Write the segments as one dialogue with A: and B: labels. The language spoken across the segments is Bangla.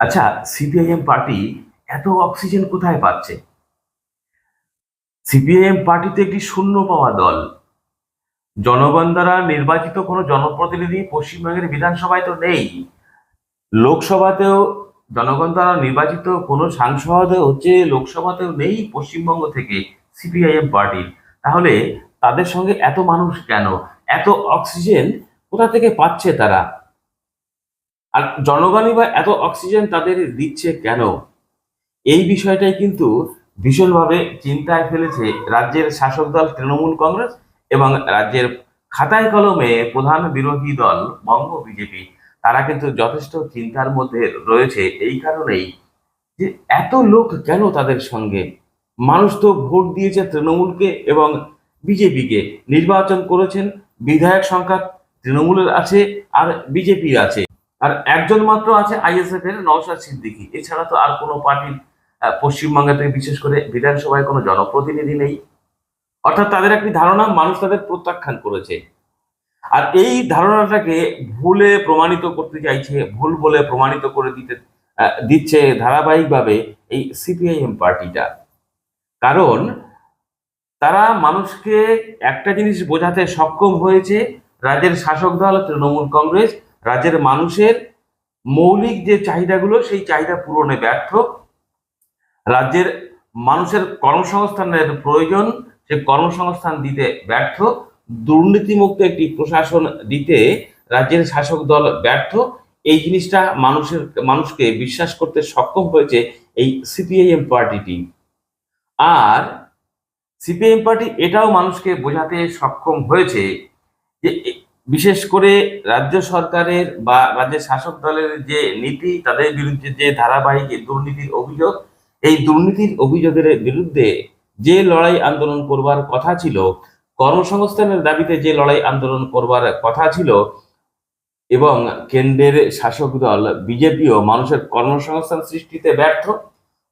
A: আচ্ছা সিপিআইএম পার্টি এত অক্সিজেন কোথায় পাচ্ছে? সিপিআইএম পার্টিতে একটি শূন্য পাওয়া দল। জনগণ দ্বারা নির্বাচিত কোনো জনপ্রতিনিধি পশ্চিমবঙ্গের বিধানসভায় তো নেই। লোকসভাতেও জনগণ দ্বারা নির্বাচিত কোনো সাংসদ হচ্ছে লোকসভাতেও নেই পশ্চিমবঙ্গ থেকে সিপিআইএম পার্টির তাহলে তাদের সঙ্গে এত মানুষ কেন? এত অক্সিজেন কোথা থেকে পাচ্ছে তারা? আর জনগণই বা এত অক্সিজেন তাদের দিচ্ছে কেন? এই বিষয়টাই কিন্তু ভীষণভাবে চিন্তায় ফেলেছে রাজ্যের শাসক দল তৃণমূল কংগ্রেস এবং রাজ্যের খাতায় কলমে প্রধান বিরোধী দল বঙ্গ বিজেপি। তারা কিন্তু যথেষ্ট চিন্তার মধ্যে রয়েছে এই কারণেই যে এত লোক কেন তাদের সঙ্গে? মানুষ তো ভোট দিয়েছে তৃণমূলকে এবং বিজেপিকে। নির্বাচন করেছেন বিধায়ক সংখ্যা তৃণমূলের আছে আর বিজেপির আছে। আর একজন মাত্র আছে আইএসএফ এর নওশাদ সিদ্দিকী। এছাড়া তো আর কোনো পার্টির আহ, পশ্চিমবঙ্গে থেকে বিশেষ করে বিধানসভায় কোনো জনপ্রতিনিধি নেই। অর্থাৎ তাদের একটি ধারণা মানুষ তাদের প্রত্যাখ্যান করেছে। আর এই ধারণাটাকে ভুলে প্রমাণিত করতে চাইছে ভুল বলে প্রমাণিত করে দিতে দিচ্ছে ধারাবাহিকভাবে এই সিপিআইএম পার্টিটা। কারণ তারা মানুষকে একটা জিনিস বোঝাতে সক্ষম হয়েছে রাজ্যের শাসক দল তৃণমূল কংগ্রেস রাজ্যের মানুষের মৌলিক যে চাহিদাগুলো, সেই চাহিদা পূরণে ব্যর্থ। রাজ্যের মানুষের কর্মসংস্থানের প্রয়োজন, সে কর্মসংস্থান দিতে ব্যর্থ। দুর্নীতিমুক্ত একটি প্রশাসন দিতে রাজ্যের শাসক দল ব্যর্থ। এই জিনিসটা মানুষের, মানুষকে বিশ্বাস করতে সক্ষম হয়েছে এই সিপিআইএম পার্টিটি আর সিপিআইএম পার্টি এটাও মানুষকে বোঝাতে সক্ষম হয়েছে যে বিশেষ করে রাজ্য সরকারের বা রাজ্যের শাসক দলের যে নীতি, তাদের বিরুদ্ধে যে ধারাবাহিক দুর্নীতির অভিযোগ, এই দুর্নীতির অভিযোগের বিরুদ্ধে যে লড়াই আন্দোলন করবার কথা ছিল, কর্মসংস্থানের দাবিতে যে লড়াই আন্দোলন করবার কথা ছিল এবং কেন্দ্রের শাসক দল বিজেপিও মানুষের কর্মসংস্থান সৃষ্টিতে ব্যর্থ,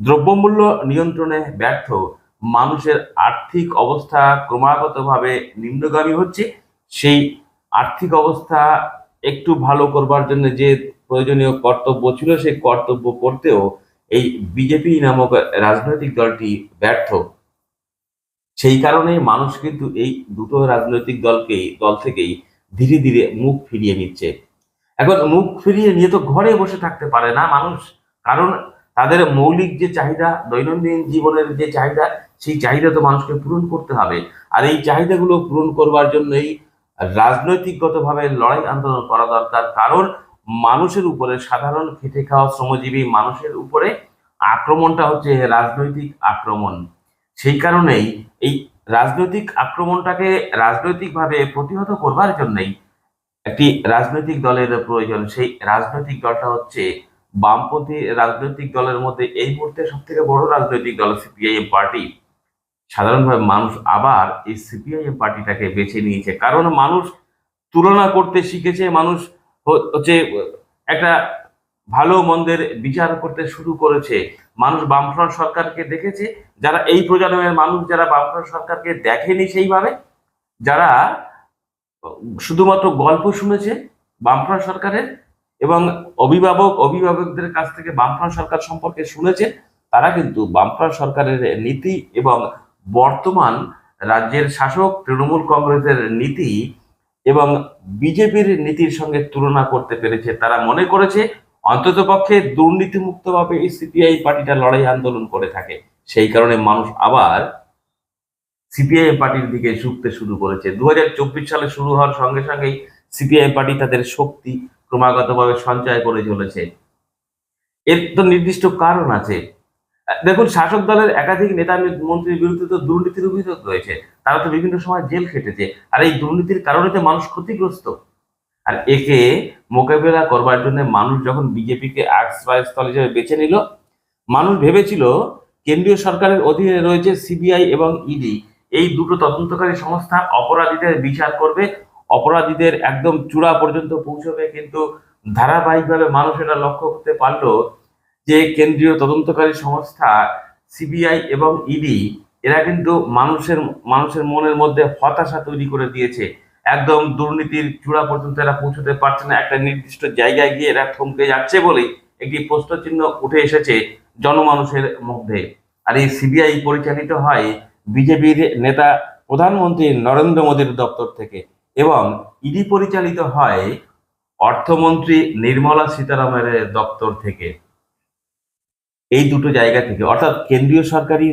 A: দ্রব্যমূল্য নিয়ন্ত্রণে ব্যর্থ, মানুষের আর্থিক অবস্থা ক্রমাগতভাবে নিম্নগামী হচ্ছে, সেই আর্থিক অবস্থা একটু ভালো করবার জন্য যে প্রয়োজনীয় কর্তব্য ছিল, সেই কর্তব্য করতেও এই বিজেপি নামক রাজনৈতিক দলটি ব্যর্থ। সেই কারণে মানুষ কিন্তু এই দুটো রাজনৈতিক দলকেই দল থেকেই ধীরে ধীরে মুখ ফিরিয়ে নিচ্ছে। এখন মুখ ফিরিয়ে নিয়ে তো ঘরে বসে থাকতে পারে না মানুষ, কারণ তাদের মৌলিক যে চাহিদা, দৈনন্দিন জীবনের যে চাহিদা, সেই চাহিদা তো মানুষকে পূরণ করতে হবে। আর এই চাহিদাগুলো পূরণ করবার জন্যই রাজনৈতিকগতভাবে লড়াই আন্দোলন করা দরকার। কারণ মানুষের উপরে, সাধারণ খেটে খাওয়া শ্রমজীবী মানুষের উপরে আক্রমণটা হচ্ছে রাজনৈতিক আক্রমণ। সেই কারণেই এই রাজনৈতিক আক্রমণটাকে রাজনৈতিকভাবে প্রতিহত করবার জন্যই একটি রাজনৈতিক দলের প্রয়োজন। সেই রাজনৈতিক দলটা হচ্ছে বামপন্থী রাজনৈতিক দলের মধ্যে এই মুহূর্তে সব থেকে বড় রাজনৈতিক দল সিপিআইএম পার্টি। সাধারণভাবে মানুষ আবার এই সিপিআইএম পার্টিটাকে বেছে নিয়েছে। কারণ মানুষ তুলনা করতে শিখেছে, মানুষ হচ্ছে একটা ভালো মন্দের বিচার করতে শুরু করেছে। মানুষ বামফ্রন্ট সরকারকে দেখেছে, যারা এই প্রজন্মের মানুষ যারা বামফ্রন্ট সরকারকে দেখেনি সেইভাবে, যারা শুধুমাত্র গল্প শুনেছে বামফ্রন্ট সরকারের এবং অভিভাবক, অভিভাবকদের কাছ থেকে বামফ্রন্ট সরকার সম্পর্কে শুনেছে, তারা কিন্তু বামফ্রন্ট সরকারের নীতি এবং বর্তমান রাজ্যের শাসক তৃণমূল কংগ্রেসের নীতি এবং বিজেপির নীতির সঙ্গে তুলনা করতে পেরেছে। তারা মনে করেছে অন্ততপক্ষে দুর্নীতিমুক্তভাবে সিপিআই পার্টিটা লড়াই আন্দোলন করে থাকে। সেই কারণে মানুষ আবার সিপিআই পার্টির দিকে ঝুঁকতে শুরু করেছে। দু হাজার চব্বিশ সালে শুরু হওয়ার সঙ্গে সঙ্গেই সিপিআই পার্টি তাদের শক্তি ক্রমাগতভাবে সঞ্চয় করে চলেছে। এর তো নির্দিষ্ট কারণ আছে। দেখুন, শাসক দলের একাধিক নেতা মন্ত্রীর বিরুদ্ধে তো দুর্নীতির অভিযোগ রয়েছে। তারা তো বিভিন্ন সময় জেল খেটেছে। আর এই দুর্নীতির কারণে তো মানুষ ক্ষতিগ্রস্ত। আর একে মোকাবেলা করবার জন্য মানুষ যখন বিজেপিকে আশ্রয়স্থল হিসেবে বেছে নিল, মানুষ ভেবেছিল কেন্দ্রীয় সরকারের অধীনে রয়েছে সিবিআই এবং ইডি। এই দুটো তদন্তকারী সংস্থা অপরাধীদের বিচার করবে। অপরাধীদের একদম চূড়া পর্যন্ত পৌঁছবে, কিন্তু ধারাবাহিকভাবে মানুষ এটা লক্ষ্য করতে পারল যে কেন্দ্রীয় তদন্তকারী সংস্থা, সিবিআই এবং ইডি, এরা কিন্তু মানুষের মানুষের মনের মধ্যে হতাশা তৈরি করে দিয়েছে। একদম দুর্নীতির চূড়া পর্যন্ত এরা পৌঁছতে পারছে না। একটা নির্দিষ্ট জায়গায় গিয়ে এরা থমকে যাচ্ছে বলেই একটি প্রশ্নচিহ্ন উঠে এসেছে জনমানুষের মধ্যে। আর এই সিবিআই পরিচালিত হয় বিজেপির নেতা প্রধানমন্ত্রী নরেন্দ্র মোদীর দপ্তর থেকে এবং ইডি পরিচালিত হয় অর্থমন্ত্রী নির্মলা সীতারামনের দপ্তর থেকে। এই দুটো জায়গা থেকে, অর্থাৎ কেন্দ্রীয় সরকারি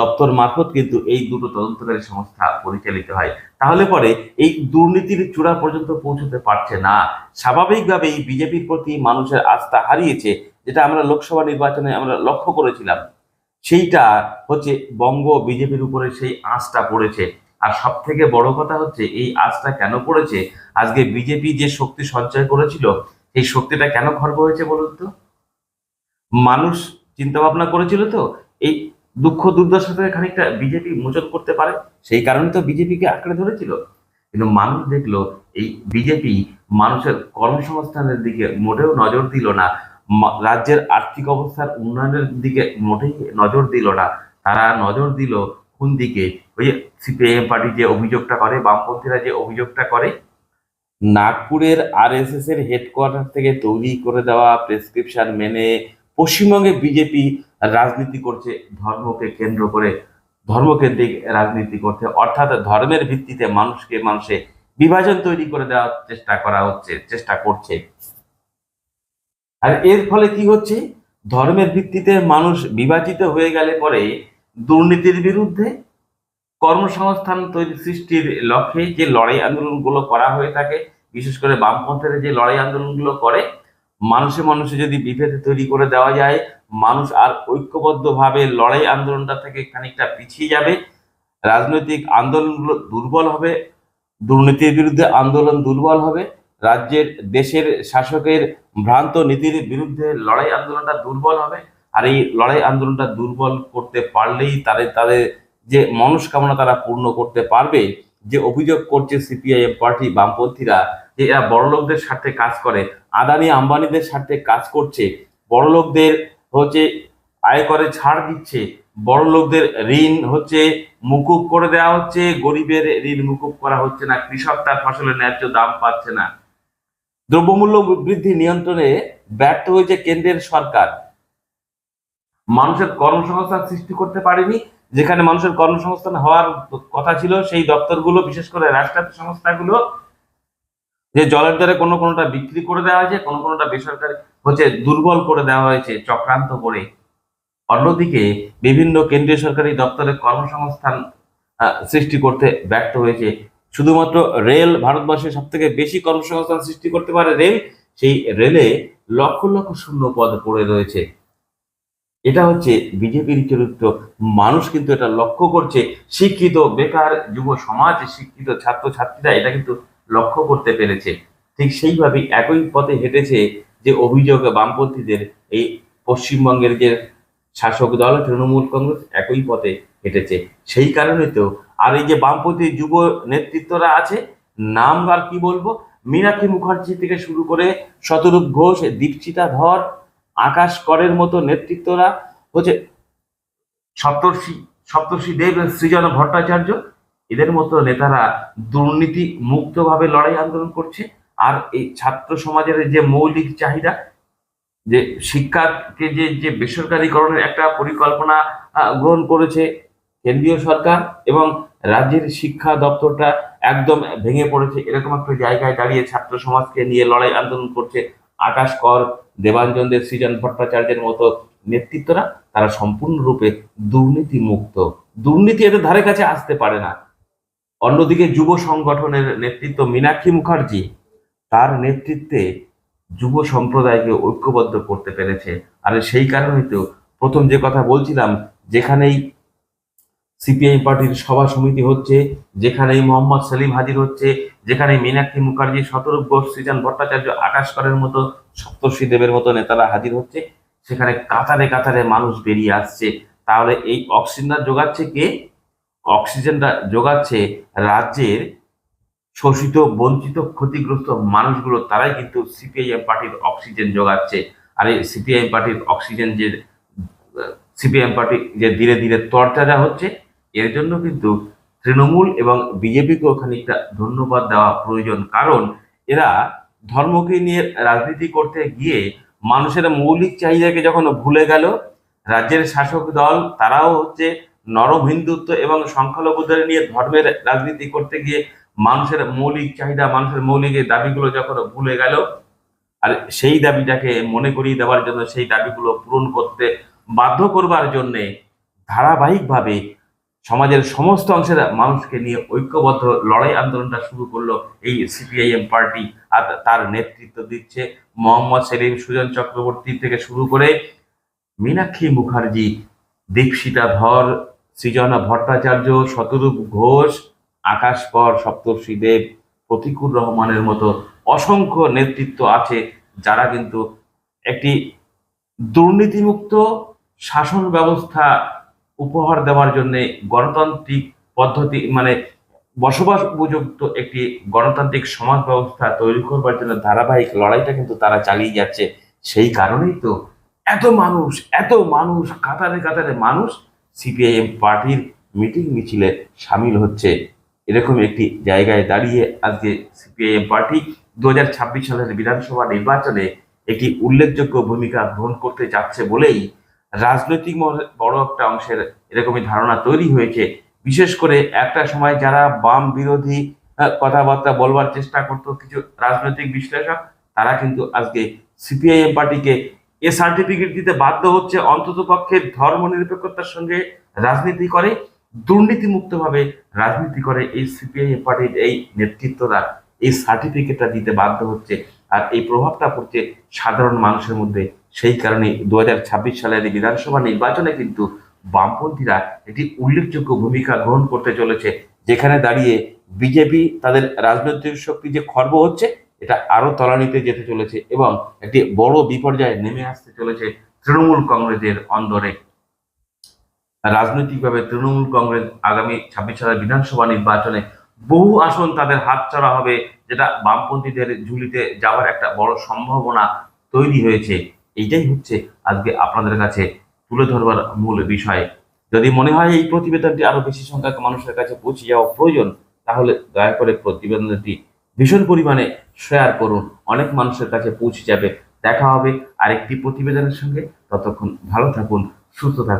A: দপ্তর মারফত কিন্তু এই দুটো তদন্তকারী সংস্থা পরিচালিত হয়। তাহলে পরে এই দুর্নীতির চূড়া পর্যন্ত পৌঁছতে পারছে না। স্বাভাবিকভাবেই বিজেপির প্রতি মানুষের আস্থা হারিয়েছে, যেটা আমরা লোকসভা নির্বাচনে আমরা লক্ষ্য করেছিলাম। সেইটা হচ্ছে বঙ্গ বিজেপির উপরে সেই আঁচটা পড়েছে। আর সব থেকে বড় কথা হচ্ছে, এই আঁচটা কেন পড়েছে? আজকে বিজেপি যে শক্তি সঞ্চয় করেছিল, সেই শক্তিটা কেন খর্ব হয়েছে বলুন তো? মানুষ চিন্তা ভাবনা করেছিল তো, এই দুঃখ দুর্দশা থেকে খানিকটা বিজেপি মোচন করতে পারে, সেই কারণে তো বিজেপিকে আঁকড়ে ধরেছিল। কিন্তু মানুষ দেখল, এই বিজেপি মানুষের কর্মসংস্থানের দিকে মোটেও নজর দিল না রাজ্যের আর্থিক অবস্থার উন্নয়নের দিকে মোটেই নজর দিল না। তারা নজর দিল কোন দিকে? ওই সিপিআইএম পার্টি যে অভিযোগটা করে, বামপন্থীরা যে অভিযোগটা করে, নাগপুরের আরএসএস এর হেডকোয়ার্টার থেকে তৈরি করে দেওয়া প্রেসক্রিপশন মেনে পশ্চিমবঙ্গে বিজেপি রাজনীতি করছে, ধর্মকে কেন্দ্র করে ধর্মকেন্দ্রিক রাজনীতি করছে, অর্থাৎ ধর্মের ভিত্তিতে মানুষকে মানুষে বিভাজন তৈরি করে দেওয়ার চেষ্টা করা হচ্ছে, চেষ্টা করছে। আর এর ফলে কি হচ্ছে? ধর্মের ভিত্তিতে মানুষ বিভাজিত হয়ে গেলে পরে দুর্নীতির বিরুদ্ধে কর্মসংস্থান তৈরি সৃষ্টির লক্ষ্যে যে লড়াই আন্দোলনগুলো করা হয়ে থাকে, বিশেষ করে বামপন্থের যে লড়াই আন্দোলনগুলো করে মানুষে মানুষে যদি বিভেদ তৈরি করে দেওয়া যায়, মানুষ আর ঐক্যবদ্ধভাবে লড়াই আন্দোলনটা থেকে খানিকটা পিছিয়ে যাবে। রাজনৈতিক আন্দোলনগুলো দুর্বল হবে, দুর্নীতির বিরুদ্ধে আন্দোলন দুর্বল হবে, রাজ্যের, দেশের শাসকের ভ্রান্ত নীতির বিরুদ্ধে লড়াই আন্দোলনটা দুর্বল হবে। আর এই লড়াই আন্দোলনটা দুর্বল করতে পারলেই তাদের তাদের যে মনস্কামনা তারা পূর্ণ করতে পারবে, যে অভিযোগ করছে সিপিআইএম পার্টি বামপন্থীরা যে এরা বড়লোকদের স্বার্থে কাজ করে, আদানি আম্বানিদের স্বার্থে কাজ করছে, বড়লোকদের হচ্ছে আয় করে ছাড় দিচ্ছে বড় লোকদের ঋণ হচ্ছে মুকুব করে দেওয়া হচ্ছে, গরিবের ঋণ মুকুব করা হচ্ছে না, কৃষক তার ফসলের ন্যায্য দাম পাচ্ছে না। দ্রব্যমূল্য বৃদ্ধি নিয়ন্ত্রণে ব্যর্থ হয়েছে কেন্দ্রের সরকার। মানুষের কর্মসংস্থান সৃষ্টি করতে পারেনি, যেখানে মানুষের কর্মসংস্থান হওয়ার কথা ছিল, সেই দপ্তরগুলো, বিশেষ করে রাষ্ট্রায়ত্ত সংস্থাগুলো যে জলের দরে কোনো কোনোটা বিক্রি করে দেওয়া হয়েছে, কোনো কোনোটা বেসরকারি হচ্ছে দুর্বল করে দেওয়া হয়েছে, চক্রান্ত করে। অন্যদিকে বিভিন্ন কেন্দ্রীয় সরকারি দপ্তরে কর্মসংস্থান সৃষ্টি করতে ব্যর্থ হয়েছে। শুধুমাত্র রেল ভারতবর্ষে সব থেকে বেশি কর্মসংস্থান সৃষ্টি করতে পারে রেল, সেই রেলে লক্ষ লক্ষ শূন্য পদ পড়ে রয়েছে। এটা হচ্ছে বিজেপির চরিত্র। মানুষ কিন্তু এটা লক্ষ্য করছে, শিক্ষিত, বেকার যুব সমাজ, শিক্ষিত ছাত্রছাত্রীরা, এটা কিন্তু লক্ষ্য করতে পেরেছে। ঠিক সেইভাবেই একই পথে হেঁটেছে যে অভিযোগ বামপন্থীদের এই পশ্চিমবঙ্গের যে শাসক দল, তৃণমূল কংগ্রেস একই পথে হেঁটেছে। সেই কারণে তো আর এই যে বামপন্থী যুব নেতৃত্বরা আছে, নাম আর কি বলব? মীনাক্ষী মুখার্জি থেকে শুরু করে শতরূপ ঘোষ দীপচিতা ধর, আকাশ করের মতো নেতৃত্বরা হচ্ছে সপ্তর্ষি সপ্তর্ষি দেব সৃজন ভট্টাচার্য এদের মতো নেতারা দুর্নীতি মুক্তভাবে লড়াই আন্দোলন করছে। আর এই ছাত্র সমাজের যে মৌলিক চাহিদা, যে শিক্ষাকে যে যে বেসরকারীকরণের একটা পরিকল্পনা গ্রহণ করেছে কেন্দ্রীয় সরকার এবং রাজ্যের শিক্ষা দপ্তরটা একদম ভেঙে পড়েছে। এরকম একটা জায়গায় দাঁড়িয়ে ছাত্র সমাজকে নিয়ে লড়াই আন্দোলন করছে আকাশ কর দেবাঞ্জন দেব সৃজন ভট্টাচার্যের মতো নেতৃত্বরা। তারা সম্পূর্ণরূপে দুর্নীতি মুক্ত দুর্নীতি এদের ধারে কাছে আসতে পারে না। অন্যদিকে যুব সংগঠনের নেতৃত্ব মীনাক্ষী মুখার্জি তার নেতৃত্বে যুব সম্প্রদায়কে ঐক্যবদ্ধ করতে পেরেছে। আর সেই কারণে তো প্রথম যে কথা বলছিলাম, যেখানেই সিপিআই পার্টির সভা সমিতি হচ্ছে, যেখানেই মোহাম্মদ সেলিম হাজির হচ্ছে যেখানে মীনাক্ষী মুখার্জি, শতরূপ ঘোষ, সৃজন ভট্টাচার্য, আকাশ করের মতো, সপ্তর্ষি দেবের মতো নেতারা হাজির হচ্ছে, সেখানে কাতারে কাতারে মানুষ বেরিয়ে আসছে। তাহলে এই অক্সিজেনটা যোগাচ্ছে কে? অক্সিজেনটা যোগাচ্ছে রাজ্যের শোষিত, বঞ্চিত, ক্ষতিগ্রস্ত মানুষগুলো, তারাই কিন্তু সিপিআইএম পার্টির অক্সিজেন যোগাচ্ছে। আর এই সিপিআইএম পার্টির অক্সিজেন যে, সিপিআইএম পার্টি যে ধীরে ধীরে তরতাজা হচ্ছে, এর জন্য কিন্তু তৃণমূল এবং বিজেপিকেও খানিকটা ধন্যবাদ দেওয়া প্রয়োজন। কারণ এরা ধর্মকে নিয়ে রাজনীতি করতে গিয়ে মানুষের মৌলিক চাহিদাকে যখন ভুলে গেল, রাজ্যের শাসক দল, তারাও হচ্ছে নরম হিন্দুত্ব এবং সংখ্যালঘুদের নিয়ে ধর্মের রাজনীতি করতে গিয়ে মানুষের মৌলিক চাহিদা, মানুষের মৌলিক দাবিগুলো যখন ভুলে গেল, আর সেই দাবিটাকে মনে করিয়ে দেওয়ার জন্য সেই দাবিগুলো পূরণ করতে বাধ্য করবার জন্যে ধারাবাহিকভাবে সমাজের সমস্ত অংশের মানুষকে নিয়ে ঐক্যবদ্ধ লড়াই আন্দোলনটা শুরু করল এই সিপিআইএম পার্টি। আর তার নেতৃত্ব দিচ্ছে মোহাম্মদ সেলিম সুজন চক্রবর্তী থেকে শুরু করে মীনাক্ষী মুখার্জি, দীপশিতা ধর সৃজনা ভট্টাচার্য, শতরূপ ঘোষ, আকাশ পর সপ্তর্ষি দেব প্রতিকুর রহমানের মতো অসংখ্য নেতৃত্ব আছে যারা কিন্তু একটি দুর্নীতিমুক্ত শাসন ব্যবস্থা উপহার দেওয়ার জন্য গণতান্ত্রিক পদ্ধতি মানে বসবাস উপযুক্ত একটি গণতান্ত্রিক সমাজ ব্যবস্থা তৈরি করবার জন্য ধারাবাহিক লড়াইটা কিন্তু তারা চালিয়ে যাচ্ছে। সেই কারণেই তো এত মানুষ এত মানুষ, কাতারে কাতারে মানুষ সিপিআইএম পার্টির মিটিং মিছিলে সামিল হচ্ছে। এরকম একটি জায়গায় দাঁড়িয়ে আজকে সিপিআইএম পার্টি দুহাজার ছাব্বিশ সালের বিধানসভা নির্বাচনে একটি উল্লেখযোগ্য ভূমিকা গ্রহণ করতে যাচ্ছে বলেই রাজনৈতিক বড় একটা অংশের এরকমই ধারণা তৈরি হয়েছে। বিশেষ করে একটা সময় যারা বাম বিরোধী কথাবার্তা বলবার চেষ্টা করতো কিছু রাজনৈতিক বিশ্লেষক, তারা কিন্তু আজকে সিপিআইএম পার্টিকে এ সার্টিফিকেট দিতে বাধ্য হচ্ছে অন্তত পক্ষে ধর্ম নিরপেক্ষতার সঙ্গে রাজনীতি করে, দুর্নীতিমুক্তভাবে রাজনীতি করে এই সিপিআইএম পার্টির এই নেতৃত্বরা এই সার্টিফিকেটটা দিতে বাধ্য হচ্ছে। আর এই প্রভাবটা পড়ছে সাধারণ মানুষের মধ্যে। সেই কারণে দু হাজার ছাব্বিশ সালের বিধানসভা নির্বাচনে কিন্তু বামপন্থীরা একটি উল্লেখযোগ্য ভূমিকা গ্রহণ করতে চলেছে। যেখানে দাঁড়িয়ে বিজেপি তাদের রাজনৈতিক শক্তি যে খর্ব হচ্ছে এটা আরও তলানিতে যেতে চলেছে এবং একটি বড় বিপর্যয়ে নেমে আসতে চলেছে তৃণমূল কংগ্রেসের অন্দরে। রাজনৈতিকভাবে তৃণমূল কংগ্রেস আগামী ছাব্বিশ সালের বিধানসভা নির্বাচনে বহু আসন তাদের হাতছাড়া হবে, যেটা বামপন্থীদের ঝুলিতে যাওয়ার একটা বড় সম্ভাবনা তৈরি হয়েছে। এইটাই হচ্ছে আজকে আপনাদের কাছে তুলে ধরবার মূল বিষয়। যদি মনে হয় এই প্রতিবেদনটি আরও বেশি সংখ্যক মানুষের কাছে পৌঁছে যাওয়া প্রয়োজন, তাহলে দয়া করে প্রতিবেদনটি ভীষণ পরিমাণে শেয়ার করুন। অনেক মানুষের কাছে পৌঁছে যাবে। দেখা হবে আরেকটি প্রতিবেদনের সঙ্গে। ততক্ষণ ভালো থাকুন, সুস্থ থাকুন।